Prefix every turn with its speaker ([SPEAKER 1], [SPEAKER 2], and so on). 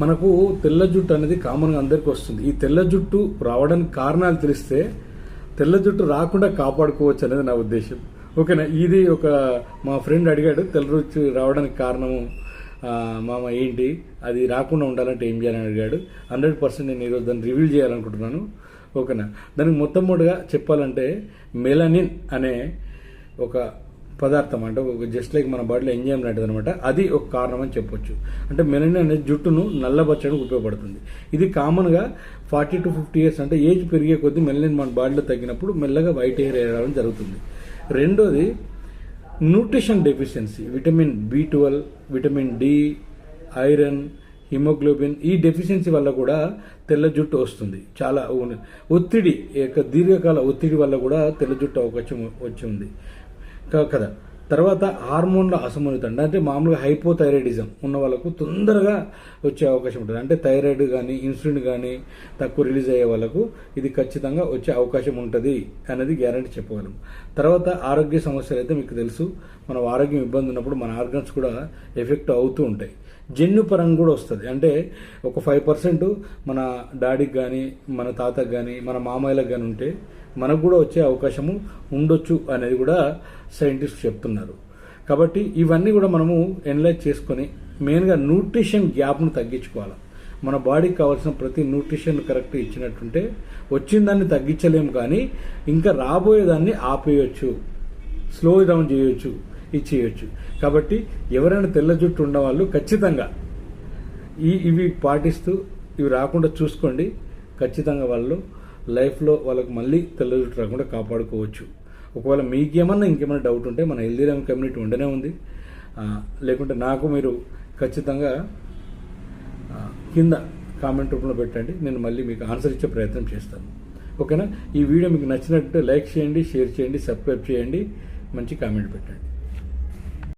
[SPEAKER 1] మనకు తెల్ల జుట్టు అనేది కామన్గా అందరికీ వస్తుంది. ఈ తెల్ల జుట్టు రావడానికి కారణాలు తెలిస్తే తెల్ల జుట్టు రాకుండా కాపాడుకోవచ్చు అనేది నా ఉద్దేశం. ఓకేనా? ఇది ఒక మా ఫ్రెండ్ అడిగాడు తెల్ల జుట్టు రావడానికి కారణము మామ ఏంటి? అది రాకుండా ఉండాలంటే ఏం చేయాలని అడిగాడు. హండ్రెడ్ పర్సెంట్ నేను ఈరోజు దాన్ని రివీల్ చేయాలనుకుంటున్నాను. ఓకేనా? దానికి మొట్టమొదటిగా చెప్పాలంటే మెలనిన్ అనే ఒక పదార్థం అంటే ఒక జస్ట్ లైక్ మన బాడీలో ఎంజైమ్ లాంటిది అనమాట అది ఒక కారణం అని చెప్పొచ్చు. అంటే మెలనిన్ అనేది జుట్టును నల్లబరచడానికి ఉపయోగపడుతుంది. ఇది కామన్గా ఫార్టీ టు ఫిఫ్టీ ఇయర్స్ అంటే ఏజ్ పెరిగే కొద్దీ మెలనిన్ మన బాడీలో తగ్గినప్పుడు మెల్లగా వైట్ హెయిర్ రావడం జరుగుతుంది. రెండోది nutrition deficiency vitamin B twelve vitamin D iron haemoglobin ఈ డెఫిషియన్సీ వల్ల కూడా తెల్ల జుట్టు వస్తుంది. చాలా ఒత్తిడి యొక్క దీర్ఘకాల ఒత్తిడి వల్ల కూడా తెల్ల జుట్టు అవకాశం వచ్చి ఉంది. కదా. తర్వాత హార్మోన్ల అసమతుల్యత అంటే మామూలుగా హైపోథైరాయిడిజం ఉన్న వాళ్ళకు తొందరగా వచ్చే అవకాశం ఉంటుంది. అంటే థైరాయిడ్ కానీ ఇన్సులిన్ కానీ తక్కువ రిలీజ్ అయ్యే వాళ్ళకు ఇది ఖచ్చితంగా వచ్చే అవకాశం ఉంటుంది అనేది గ్యారంటీ చెప్పగలం. తర్వాత ఆరోగ్య సమస్యలు అయితే మీకు తెలుసు. మన ఆరోగ్యం ఇబ్బంది ఉన్నప్పుడు మన ఆర్గన్స్ కూడా ఎఫెక్ట్ అవుతూ ఉంటాయి. జన్యు పరంగా కూడా వస్తుంది. అంటే ఒక ఫైవ్ పర్సెంట్ మన డాడీకి కానీ మన తాతకు కానీ మన మామయ్యలకు కానీ ఉంటే మనకు కూడా వచ్చే అవకాశము ఉండొచ్చు అనేది కూడా సైంటిస్ట్ చెప్తున్నారు. కాబట్టి ఇవన్నీ కూడా మనము ఎనలైజ్ చేసుకొని మెయిన్గా న్యూట్రిషన్ గ్యాప్ను తగ్గించుకోవాలి. మన బాడీకి కావాల్సిన ప్రతి న్యూట్రిషన్ కరెక్ట్ ఇచ్చినట్టుంటే వచ్చిన దాన్ని తగ్గించలేము కానీ ఇంకా రాబోయేదాన్ని ఆపేయచ్చు. స్లో డౌన్ చేయొచ్చు ఇచ్చేయచ్చు. చేయొచ్చు కాబట్టి ఎవరైనా తెల్ల జుట్టు ఉన్న వాళ్ళు ఖచ్చితంగా ఈ ఇవి పాటిస్తూ ఇవి రాకుండా చూసుకోండి. ఖచ్చితంగా వాళ్ళు లైఫ్లో వాళ్ళకి మళ్ళీ తెల్లజుట్టు రాకుండా కాపాడుకోవచ్చు. ఒకవేళ మీకేమన్నా ఇంకేమైనా డౌట్ ఉంటే మన హెల్దీరామ్ కమ్యూనిటీ ఉండనే ఉంది. లేకుంటే నాకు మీరు ఖచ్చితంగా కింద కామెంట్ రూపంలో పెట్టండి. నేను మళ్ళీ మీకు ఆన్సర్ ఇచ్చే ప్రయత్నం చేస్తాను. ఓకేనా? ఈ వీడియో మీకు నచ్చినట్టు లైక్ చేయండి షేర్ చేయండి సబ్స్క్రైబ్ చేయండి. మంచి కామెంట్ పెట్టండి.